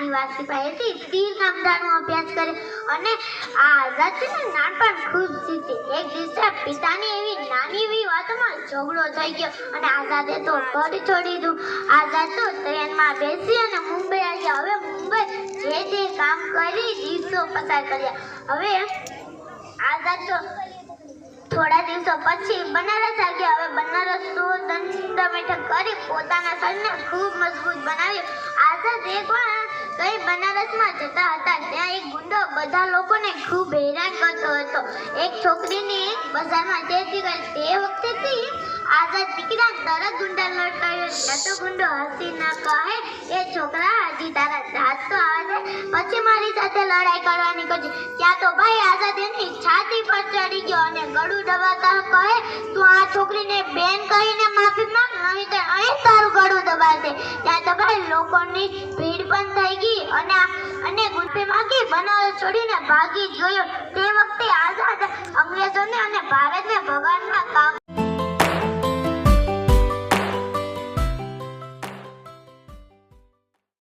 સિપાહીથી તીર કામદારનો અભ્યાસ કર્યો અને આ આઝાદ છે નાનપણ ખૂબ જીતે. એક દિવસે પિતાની એવી નાની એવી વાતમાં ઝઘડો થઈ ગયો અને આઝાદે તો ઘર છોડી દીધું. આઝાદ તો ટ્રેનમાં બેસી અને મુંબઈ આવ્યા. હવે મુંબઈ જે તે કામ કરી દિવસો પસાર કર્યા. હવે આઝાદ તો થોડા દિવસો પછી બનારસ આવ્યા. હવે બનારસ તો દંડ બેઠક કરી પોતાના શરીરને ખૂબ મજબૂત બનાવ્યું. આઝાદ એકવાર કઈ બનારસમાં જતા હતા, ત્યાં એક ગુંડો બધા લોકોને ખૂબ હેરાન કરતો હતો. એક છોકરીને બજારમાં તેડી ગઈ તે વખતેથી આઝાદ દીકરા તરત ગુંડા લટકાયો. નતો તો ગુંડો હસી ન કહે, એ છોકરા, હજી તારા દાંત તો આવે પછી મારી સાથે લડાઈ કરવાની કહી ત્યાં તો ભાઈ આઝાદ એની છાતી પર ચડી ગયો અને ગળું દબાતા કહે, તું આ છોકરીને બેન કહીને માફી માંગ નહીં તો અહીં તારું ગળું દબાશે ત્યાં તો ભાઈ લોકોની અને અને માંગી બનારસ છોડીને ભાગી ગયો તે વખતે આઝાદ અંગ્રેજોને અને ભગવાનમાં